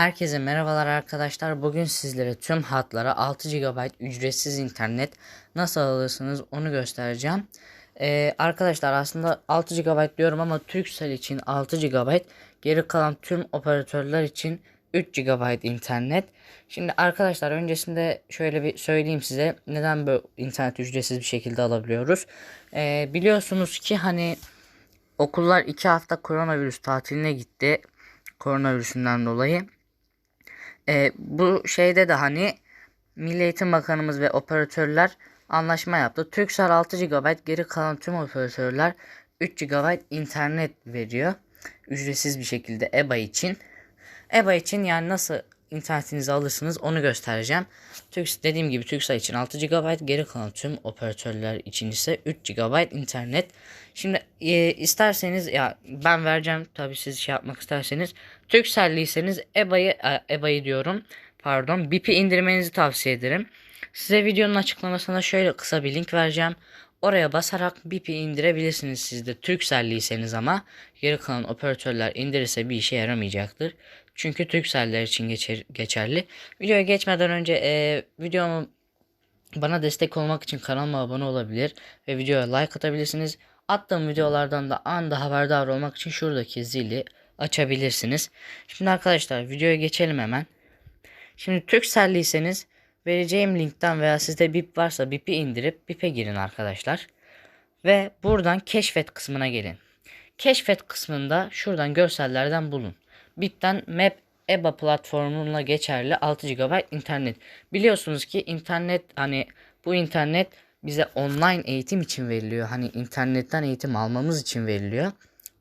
Herkese merhabalar arkadaşlar. Bugün sizlere tüm hatlara 6 GB ücretsiz internet nasıl alırsınız onu göstereceğim. Ee, arkadaşlar aslında 6 GB diyorum ama Turkcell için 6 GB, geri kalan tüm operatörler için 3 GB internet. Şimdi arkadaşlar öncesinde şöyle bir söyleyeyim size neden böyle internet ücretsiz bir şekilde alabiliyoruz. Ee, biliyorsunuz ki hani okullar 2 hafta koronavirüs tatiline gitti koronavirüsünden dolayı. E, bu şeyde de hani Milli Eğitim Bakanımız ve operatörler anlaşma yaptı. Turkcell 6 GB geri kalan tüm operatörler 3 GB internet veriyor. Ücretsiz bir şekilde EBA için. EBA için yani nasıl internetinizi alırsınız onu göstereceğim. Türk, dediğim gibi Turkcell için 6 GB geri kalan tüm operatörler için ise 3 GB internet. Şimdi e, isterseniz ya ben vereceğim tabi siz şey yapmak isterseniz Turkcell'liyseniz EBA'yı e, EBA'yı diyorum pardon BIP'i indirmenizi tavsiye ederim. Size videonun açıklamasına şöyle kısa bir link vereceğim. Oraya basarak BIP'i indirebilirsiniz siz de Turkcell'liyseniz ama geri kalan operatörler indirirse bir işe yaramayacaktır. Çünkü Turkcell'ler için geçer, geçerli. Videoya geçmeden önce e, videomu bana destek olmak için kanalıma abone olabilir ve videoya like atabilirsiniz. Attığım videolardan da anda haberdar olmak için şuradaki zili açabilirsiniz. Şimdi arkadaşlar videoya geçelim hemen. Şimdi Turkcell'liyseniz vereceğim linkten veya sizde BIP varsa BIP'i indirip BIP'e girin arkadaşlar. Ve buradan keşfet kısmına gelin. Keşfet kısmında şuradan görsellerden bulun. BIP'ten Map EBA platformuna geçerli 6 GB internet. Biliyorsunuz ki internet hani bu internet bize online eğitim için veriliyor. Hani internetten eğitim almamız için veriliyor.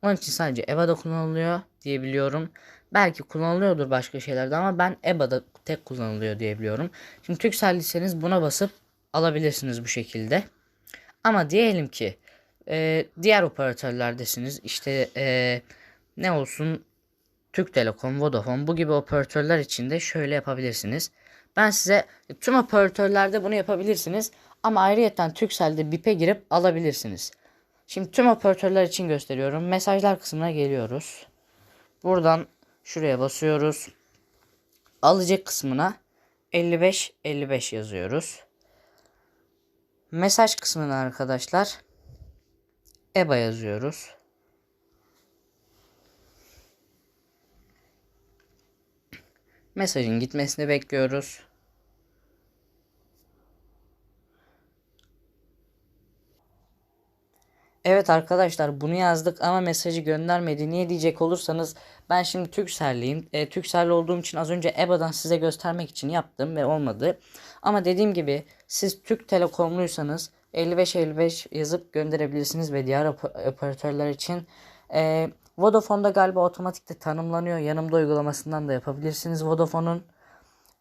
Onun için sadece EBA'da kullanılıyor diyebiliyorum. Belki kullanılıyordur başka şeylerde ama ben EBA'da tek kullanılıyor diyebiliyorum. Şimdi Turkcell'liyseniz buna basıp alabilirsiniz bu şekilde. Ama diyelim ki e, diğer operatörlerdesiniz. İşte e, ne olsun Türk Telekom, Vodafone bu gibi operatörler için de şöyle yapabilirsiniz. Ben size tüm operatörlerde bunu yapabilirsiniz ama ayrıyeten Turkcell'de BIP'e girip alabilirsiniz. Şimdi tüm operatörler için gösteriyorum. Mesajlar kısmına geliyoruz. Buradan şuraya basıyoruz. Alacak kısmına 55 55 yazıyoruz. Mesaj kısmına arkadaşlar EBA yazıyoruz. Mesajın gitmesini bekliyoruz. Evet arkadaşlar bunu yazdık ama mesajı göndermedi. Niye diyecek olursanız ben şimdi Turkcell'liyim. E, Turkcell olduğum için az önce EBA'dan size göstermek için yaptım ve olmadı. Ama dediğim gibi siz Türk Telekomluysanız 5555 yazıp gönderebilirsiniz ve diğer operatörler için e, Vodafone'da galiba otomatikte tanımlanıyor. Yanımda uygulamasından da yapabilirsiniz Vodafone'un.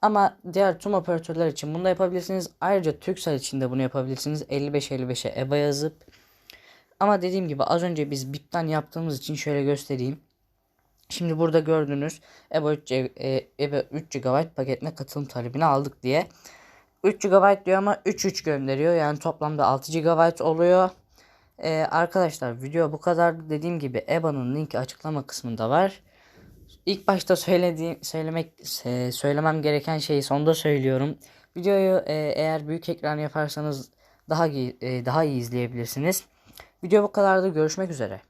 Ama diğer tüm operatörler için bunu da yapabilirsiniz. Ayrıca Turkcell için de bunu yapabilirsiniz. 5555'e EBA yazıp. Ama dediğim gibi az önce biz BIP'ten yaptığımız için şöyle göstereyim. Şimdi burada gördüğünüz EBA 3, EBA 3 GB paketine katılım talebini aldık diye. 3 GB diyor ama 3 3 gönderiyor. Yani toplamda 6 GB oluyor. Ee, arkadaşlar video bu kadar. Dediğim gibi EBA'nın linki açıklama kısmında var. İlk başta söylediğim söylemek e, söylemem gereken şeyi sonda söylüyorum. Videoyu e, eğer büyük ekran yaparsanız daha e, daha iyi izleyebilirsiniz. Video bu kadardı. Görüşmek üzere.